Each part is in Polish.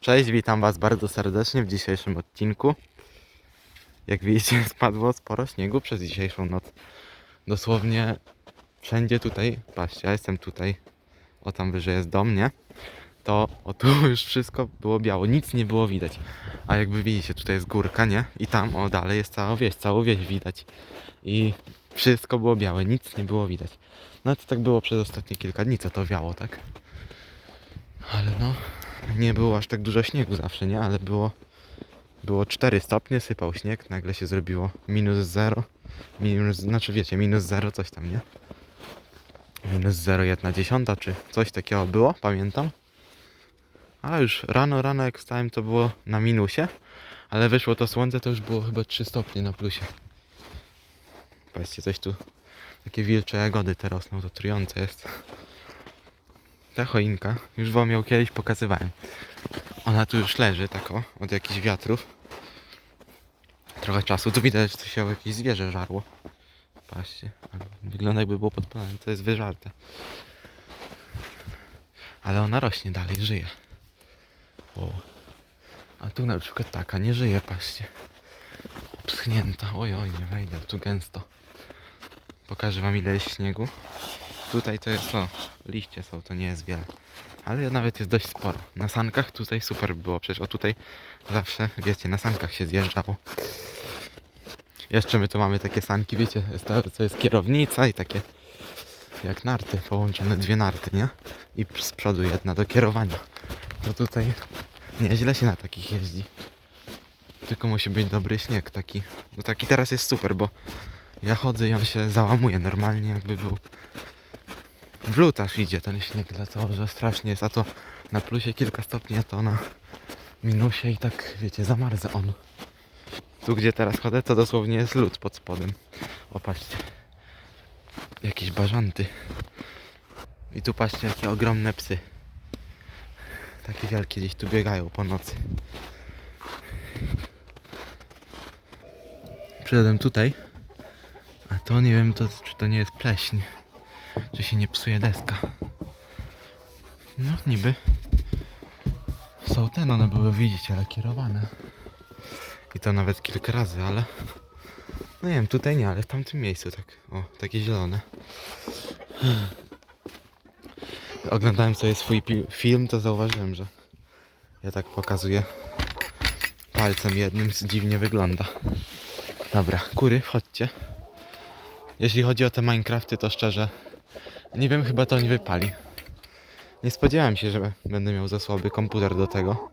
Cześć, witam Was bardzo serdecznie w dzisiejszym odcinku. Jak widzicie, spadło sporo śniegu przez dzisiejszą noc. Dosłownie wszędzie tutaj, patrzcie, ja jestem tutaj, o tam wyżej jest dom, nie? To o tu już wszystko było biało, nic nie było widać. A jakby widzicie, tutaj jest górka, nie? I tam, o dalej jest cała wieś, całą wieś widać. I wszystko było białe, nic nie było widać. No to tak było przez ostatnie kilka dni, co to wiało, tak? Ale no, nie było aż tak dużo śniegu zawsze, nie? Ale było, było 4 stopnie, sypał śnieg, nagle się zrobiło minus 0. Minus, znaczy wiecie, minus 0 coś tam, nie? Minus 0,1 dziesiąta, czy coś takiego było, pamiętam. A już rano, rano jak wstałem to było na minusie, ale wyszło to słońce, to już było chyba 3 stopnie na plusie. Patrzcie, coś tu, takie wilcze jagody te rosną, to trujące jest. Ta choinka, już wam ją kiedyś pokazywałem. Ona tu już leży, tak o, od jakichś wiatrów. Trochę czasu, tu widać, że to się jakieś zwierzę żarło. Patrzcie, wygląda jakby było podpalone, to jest wyżarte. Ale ona rośnie dalej, żyje. A tu na przykład taka nie żyje, patrzcie. Obschnięta, oj, oj, nie wejdę, tu gęsto. Pokażę wam ile jest śniegu. Tutaj to jest o, liście są, to nie jest wiele. Ale nawet jest dość sporo. Na sankach tutaj super było, przecież o tutaj zawsze, wiecie, na sankach się zjeżdżało. Jeszcze my tu mamy takie sanki, wiecie, to, to jest kierownica i takie jak narty, połączone dwie narty, nie? I z przodu jedna do kierowania. To tutaj nieźle się na takich jeździ. Tylko musi być dobry śnieg taki. No taki teraz jest super, bo ja chodzę i on się załamuje normalnie jakby był w lód aż idzie ten śnieg, dlatego że strasznie jest, a to na plusie kilka stopni, a to na minusie i tak, wiecie, zamarza on. Tu, gdzie teraz chodzę, to dosłownie jest lód pod spodem. Opatrzcie. Jakieś bażanty. I tu patrzcie, jakie ogromne psy. Takie wielkie gdzieś tu biegają po nocy. Przyszedłem tutaj, a to nie wiem, to, czy to nie jest pleśń. Czy się nie psuje deska? No niby. Są ten, one były widzieć, ale kierowane. I to nawet kilka razy, ale... No nie wiem, tutaj nie, ale w tamtym miejscu tak, o, takie zielone. Oglądałem sobie swój film, to zauważyłem, że ja tak pokazuję palcem jednym, dziwnie wygląda. Dobra, kury, wchodźcie. Jeśli chodzi o te Minecrafty, to szczerze nie wiem, chyba to nie wypali. Nie spodziewałem się, że będę miał za słaby komputer do tego.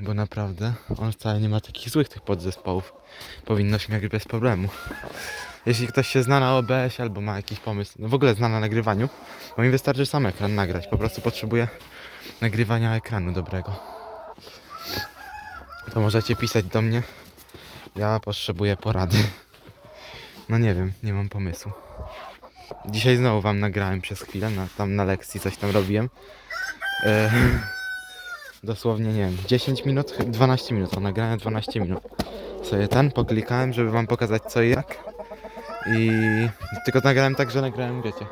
Bo naprawdę on wcale nie ma takich złych tych podzespołów. Powinno śmiać bez problemu. Jeśli ktoś się zna na OBS albo ma jakiś pomysł, no w ogóle zna na nagrywaniu, bo mi wystarczy sam ekran nagrać. Po prostu potrzebuję nagrywania ekranu dobrego. To możecie pisać do mnie. Ja potrzebuję porady. No nie wiem, nie mam pomysłu. Dzisiaj znowu wam nagrałem przez chwilę, na, tam na lekcji coś tam robiłem. E, dosłownie, nie wiem, 10 minut, chy- 12 minut, o nagrałem 12 minut. Sobie ten poklikałem, żeby wam pokazać co i jak. I tylko nagrałem tak, że nagrałem, wiecie,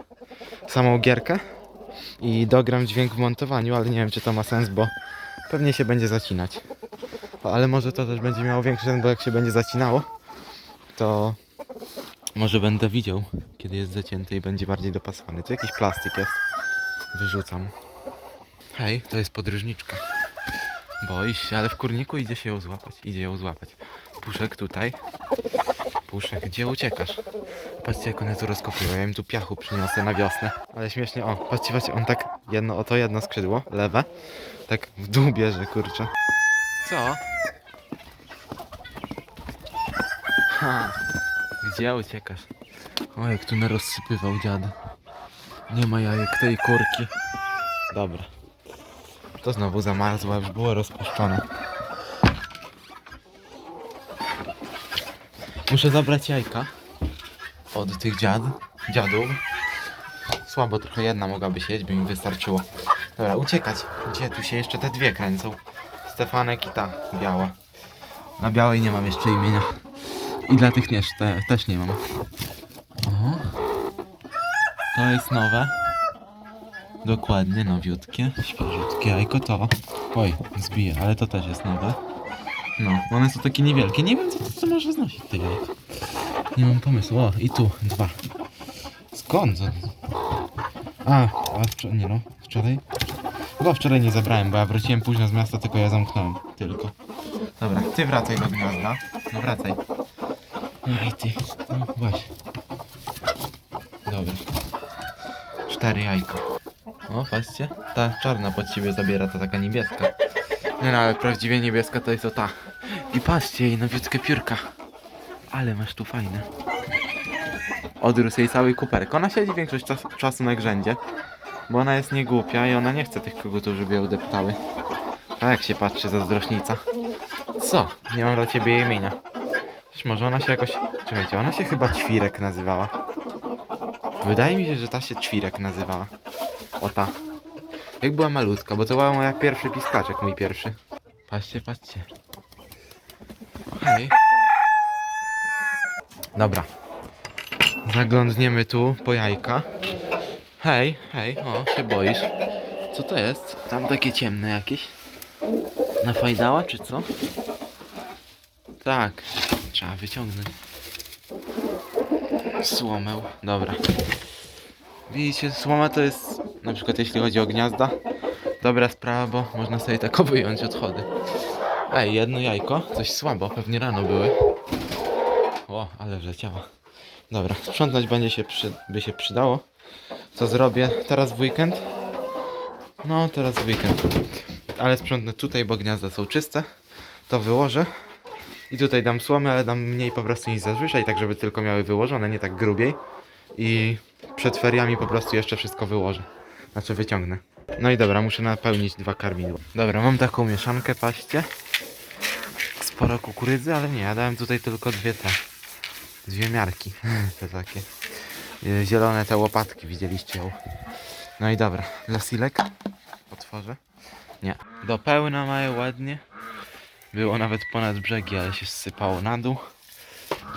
samą gierkę i dogram dźwięk w montowaniu, ale nie wiem czy to ma sens, bo pewnie się będzie zacinać. Ale może to też będzie miało większy sens, bo jak się będzie zacinało, to może będę widział, kiedy jest zacięty i będzie bardziej dopasowany. Tu jakiś plastik jest. Wyrzucam. Hej, to jest podróżniczka. Boi się, ale w kurniku idzie się ją złapać. Idzie ją złapać. Puszek tutaj. Puszek, gdzie uciekasz? Patrzcie jak one tu rozkopują. Ja im tu piachu przyniosę na wiosnę. Ale śmiesznie, o, patrzcie, patrzcie, on tak jedno, oto jedno skrzydło, lewe, tak w dół bierze, kurczę. Co? Ha. Gdzie uciekasz? O, jak tu narozsypywał dziad. Nie ma jajek tej kurki. Dobra. To znowu zamarzło, już było rozpuszczone. Muszę zabrać jajka od tych dziad, dziadów. Słabo trochę jedna mogłaby siedzieć, by mi wystarczyło. Dobra, uciekać. Gdzie tu się jeszcze te dwie kręcą? Stefanek i ta biała. Na białej nie mam jeszcze imienia. I dla tych nie, te, też nie mam. O, to jest nowe. Dokładnie, nowiutkie, świeżutkie jajko to... Oj, zbije, ale to też jest nowe. No, one są takie niewielkie. Nie wiem, co to może znosić te. Nie mam pomysłu. O, i tu dwa. Skąd? A, a wczoraj, nie no, wczoraj? Chyba wczoraj nie zabrałem, bo ja wróciłem późno z miasta, tylko ja zamknąłem. Tylko. Dobra, ty wracaj do gniazda. No wracaj. Ej ty, no właśnie. Dobra. Cztery jajka. O, patrzcie. Ta czarna pod siebie zabiera, ta taka niebieska. Nie no, ale prawdziwie niebieska to jest to ta. I patrzcie, jej nowiutkie piórka. Ale masz tu fajne. Odrósł jej cały kuperek. Ona siedzi większość czas, czasu na grzędzie. Bo ona jest niegłupia i ona nie chce tych kogutów, żeby ją deptały. A jak się patrzy zazdrośnica? Co? Nie mam dla ciebie imienia. Też może ona się jakoś... Czekajcie, ona się chyba Ćwirek nazywała. Wydaje mi się, że ta się Ćwirek nazywała. O ta. Jak była malutka, bo to była moja pierwszy piskaczek, mój pierwszy. Patrzcie, patrzcie. Hej. Dobra. Zaglądniemy tu po jajka. Hej, hej, o, się boisz. Co to jest? Tam takie ciemne jakieś. Nafajdała, czy co? Tak, trzeba wyciągnąć. Słomę, dobra. Widzicie, słoma to jest, na przykład jeśli chodzi o gniazda, dobra sprawa, bo można sobie tak wyjąć odchody. Ej, jedno jajko, coś słabo, pewnie rano były. O, ale wleciała. Dobra, sprzątać będzie się przy, by się przydało. Co zrobię teraz w weekend? No, teraz w weekend. Ale sprzątnę tutaj, bo gniazda są czyste. To wyłożę. I tutaj dam słomy, ale dam mniej po prostu niż zazwyczaj, tak żeby tylko miały wyłożone, nie tak grubiej. I przed feriami po prostu jeszcze wszystko wyłożę. Znaczy wyciągnę. No i dobra, muszę napełnić dwa karmidła. Dobra, mam taką mieszankę, patrzcie. Sporo kukurydzy, ale nie, ja dałem tutaj tylko dwie te. Dwie miarki. Te takie. y, Zielone te łopatki, widzieliście ją. No i dobra, lasilek. Otworzę. Nie. Do pełna mają ładnie. Było nawet ponad brzegi, ale się zsypało na dół.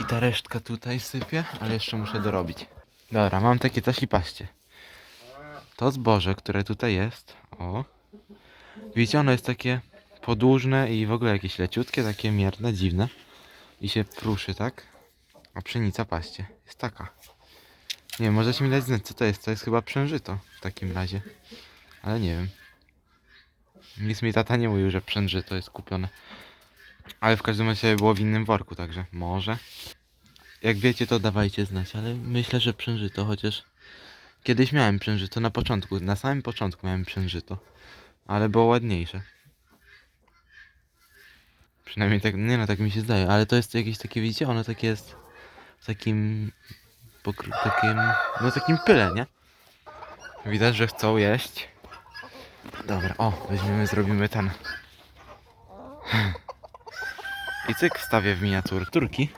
I ta resztka tutaj sypie, ale jeszcze muszę dorobić. Dobra, mam takie coś i patrzcie. To zboże, które tutaj jest, o. Widzicie, ono jest takie podłużne i w ogóle jakieś leciutkie, takie mierne, dziwne. I się pruszy, tak? A pszenica, patrzcie, jest taka. Nie wiem, możecie mi dać znać, co to jest. To jest chyba przężyto w takim razie. Ale nie wiem. Nic mi tata nie mówił, że przężyto jest kupione. Ale w każdym razie było w innym worku, także może. Jak wiecie, to dawajcie znać, ale myślę, że przężyto, chociaż kiedyś miałem przężyto na początku, na samym początku miałem przężyto, ale było ładniejsze. Przynajmniej tak, nie no, tak mi się zdaje, ale to jest jakieś takie, widzicie, ono takie jest w takim, pokry- takim, no takim pyle, nie? Widać, że chcą jeść. Dobra, o, weźmiemy, zrobimy ten. I cyk wstawię w miniaturki.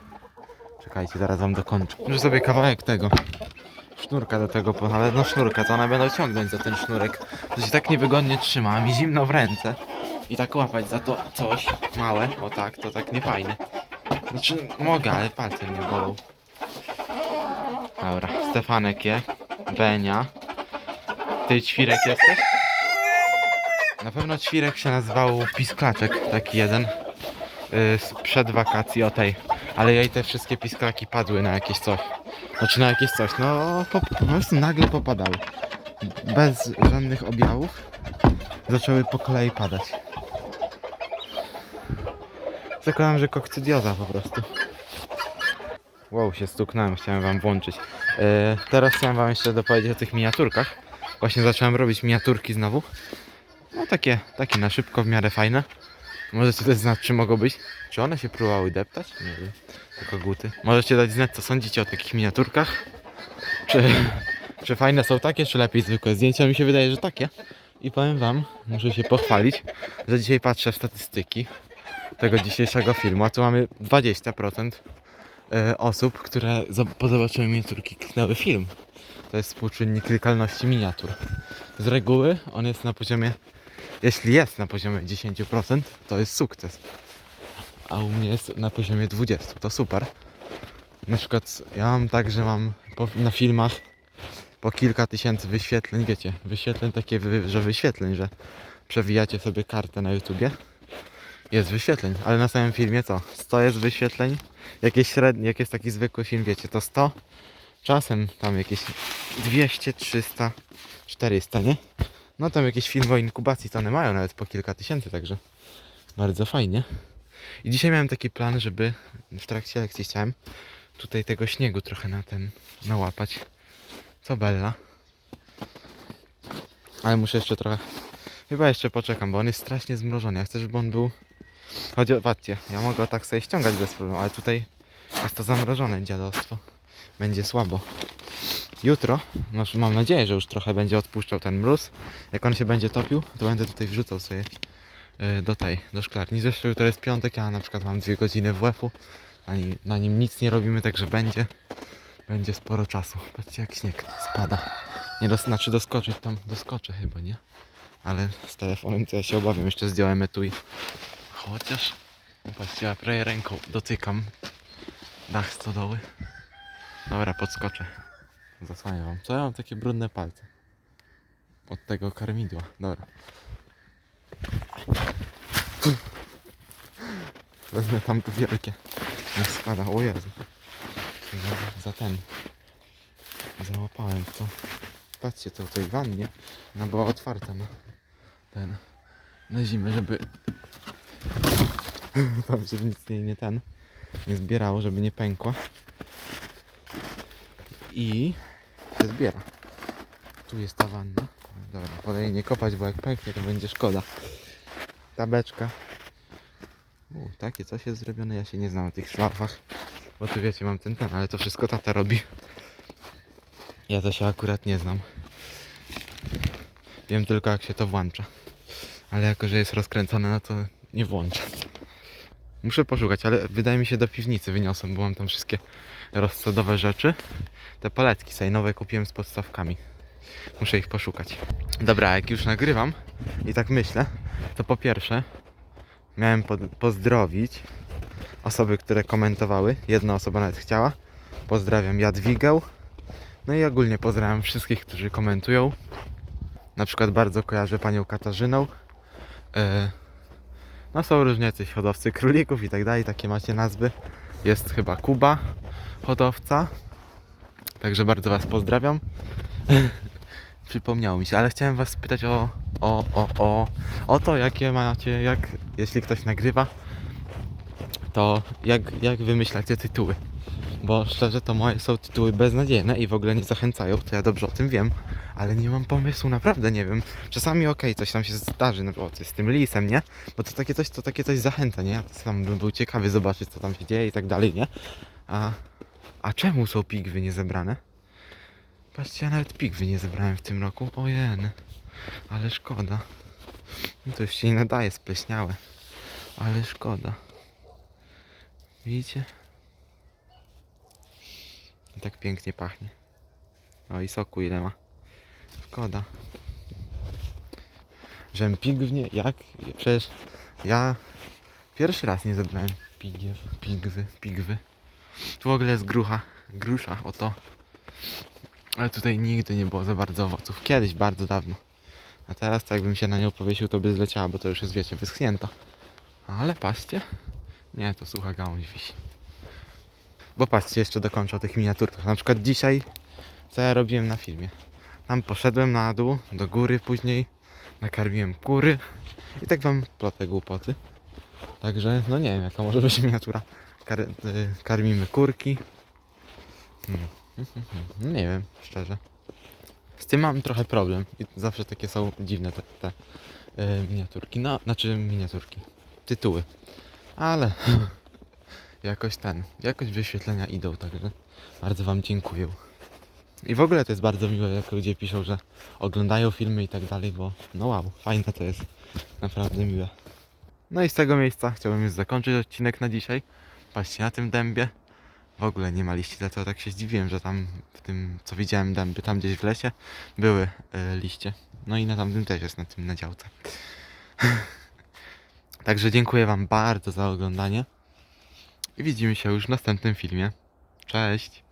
Czekajcie, zaraz wam dokończę. Może sobie kawałek tego. Sznurka do tego, ale no sznurka, to one będą ciągnąć za ten sznurek. To się tak niewygodnie trzyma, mi zimno w ręce. I tak łapać za to coś małe, o tak, to tak nie fajne. Znaczy, mogę, ale palce mnie bolą. Dobra, Stefanek je, Benia. Ty ćwirek jesteś? Na pewno ćwirek się nazywał Pisklaczek, taki jeden. Yy, sprzed wakacji o tej. Ale jej te wszystkie pisklaki padły na jakieś coś. Znaczy na jakieś coś, no po, po prostu nagle popadały. Bez żadnych objawów. Zaczęły po kolei padać. Zakładam, że kokcydioza po prostu. Wow, się stuknąłem, chciałem wam włączyć. Yy, teraz chciałem wam jeszcze dopowiedzieć o tych miniaturkach. Właśnie zacząłem robić miniaturki znowu. No takie, takie na szybko, w miarę fajne. Możecie dać znać, czy mogą być. Czy one się próbowały deptać? Nie wiem. Te koguty. Możecie dać znać, co sądzicie o takich miniaturkach. Czy, czy fajne są takie, czy lepiej zwykłe zdjęcia? Mi się wydaje, że takie. I powiem wam, muszę się pochwalić, że dzisiaj patrzę w statystyki tego dzisiejszego filmu, a tu mamy 20% e, osób, które po zobaczeniu miniaturki kliknęły film. To jest współczynnik klikalności miniatur. Z reguły on jest na poziomie, jeśli jest na poziomie 10%, to jest sukces. A u mnie jest na poziomie 20%, to super. Na przykład ja mam tak, że mam na filmach po kilka tysięcy wyświetleń, wiecie, wyświetleń takie, że wyświetleń, że przewijacie sobie kartę na YouTubie. Jest wyświetleń, ale na samym filmie co? 100 jest wyświetleń, jakieś średnie, jak jest taki zwykły film, wiecie, to 100, czasem tam jakieś 200, 300, 400, nie? No tam jakieś filmy o inkubacji to one mają nawet po kilka tysięcy, także bardzo fajnie. I dzisiaj miałem taki plan, żeby w trakcie lekcji chciałem tutaj tego śniegu trochę na ten nałapać. Co Bella? Ale muszę jeszcze trochę. Chyba jeszcze poczekam, bo on jest strasznie zmrożony. Ja chcę, żeby on był. Chodź, o- patrzcie, ja mogę tak sobie ściągać bez problemu, ale tutaj jest to zamrożone dziadostwo. Będzie słabo. Jutro, no mam nadzieję, że już trochę będzie odpuszczał ten mróz. Jak on się będzie topił, to będę tutaj wrzucał sobie y, do tej, do szklarni. Zresztą jutro jest piątek, ja na przykład mam dwie godziny WF-u. Na nim, na nim nic nie robimy, także będzie, będzie sporo czasu. Patrzcie jak śnieg spada. Nie dos, znaczy doskoczyć tam, doskoczę chyba, nie? Ale z telefonem to ja się obawiam, jeszcze zdjąłem etui. Chociaż, patrzcie, ja prawie ręką dotykam dach stodoły. Dobra, podskoczę. Zasłaniam wam. Co ja mam takie brudne palce? Od tego karmidła. Dobra. Wezmę tam tu wielkie. Nie spada. O Jezu. Za, za ten. Załapałem to. Patrzcie, to tej wannie. Ona była otwarta na ten. Na zimę, żeby tam się nic nie, nie ten. Nie zbierało, żeby nie pękła. I się zbiera. Tu jest ta wanna. Dobra, jej nie kopać, bo jak pęknie, to będzie szkoda. Ta beczka. U, takie coś jest zrobione, ja się nie znam na tych szlafach. Bo tu wiecie, mam ten ten, ale to wszystko tata robi. Ja to się akurat nie znam. Wiem tylko jak się to włącza. Ale jako, że jest rozkręcone, no to nie włączę. Muszę poszukać, ale wydaje mi się do piwnicy wyniosłem, bo mam tam wszystkie rozsadowe rzeczy. Te paletki sobie nowe kupiłem z podstawkami. Muszę ich poszukać. Dobra, jak już nagrywam i tak myślę, to po pierwsze miałem pod, pozdrowić osoby, które komentowały. Jedna osoba nawet chciała. Pozdrawiam Jadwigę. No i ogólnie pozdrawiam wszystkich, którzy komentują. Na przykład bardzo kojarzę panią Katarzynę. E, no są różni jacyś hodowcy królików i tak dalej, takie macie nazwy. Jest chyba Kuba, hodowca. Także bardzo Was pozdrawiam. Przypomniało mi się, ale chciałem Was spytać o, o, o, o, o to, jakie macie, jak, jeśli ktoś nagrywa, to jak, jak wymyślacie tytuły. Bo szczerze to moje są tytuły beznadziejne i w ogóle nie zachęcają, to ja dobrze o tym wiem, ale nie mam pomysłu, naprawdę nie wiem. Czasami okej, coś tam się zdarzy, no o, coś z tym lisem, nie? Bo to takie coś, to takie coś zachęca, nie? Ja sam bym był ciekawy zobaczyć, co tam się dzieje i tak dalej, nie? A, a czemu są pigwy niezebrane? Patrzcie, ja nawet pigwy nie zebrałem w tym roku. Ojen, ale szkoda. No to już się nie nadaje, spleśniałe. Ale szkoda. Widzicie? I tak pięknie pachnie. O i soku ile ma. Szkoda. Żem pigwnie, jak? Przecież ja pierwszy raz nie zebrałem pigiew, pigwy, pigwy. Tu w ogóle jest grucha, grusza, oto. Ale tutaj nigdy nie było za bardzo owoców. Kiedyś, bardzo dawno. A teraz, to jakbym się na nią powiesił, to by zleciała, bo to już jest, wiecie, wyschnięto. Ale patrzcie. Nie, to sucha gałąź wisi. Bo patrzcie, jeszcze dokończę o tych miniaturkach. Na przykład dzisiaj, co ja robiłem na filmie. Tam poszedłem na dół, do góry później. Nakarmiłem kury. I tak wam plotę głupoty. Także, no nie wiem, jaka może być miniatura. Kar y, karmimy kurki. Hmm. Nie wiem, szczerze. Z tym mam trochę problem. I zawsze takie są dziwne te, te y, miniaturki. No, znaczy miniaturki. Tytuły. Ale jakoś ten, jakoś wyświetlenia idą, także bardzo Wam dziękuję. I w ogóle to jest bardzo miłe, jak ludzie piszą, że oglądają filmy i tak dalej, bo no wow, fajne to jest. Naprawdę miłe. No i z tego miejsca chciałbym już zakończyć odcinek na dzisiaj. Patrzcie na tym dębie. W ogóle nie ma liści, dlatego tak się zdziwiłem, że tam w tym, co widziałem dęby, tam gdzieś w lesie były y, liście. No i na tamtym też jest, na tym na działce. Także dziękuję Wam bardzo za oglądanie. I widzimy się już w następnym filmie. Cześć!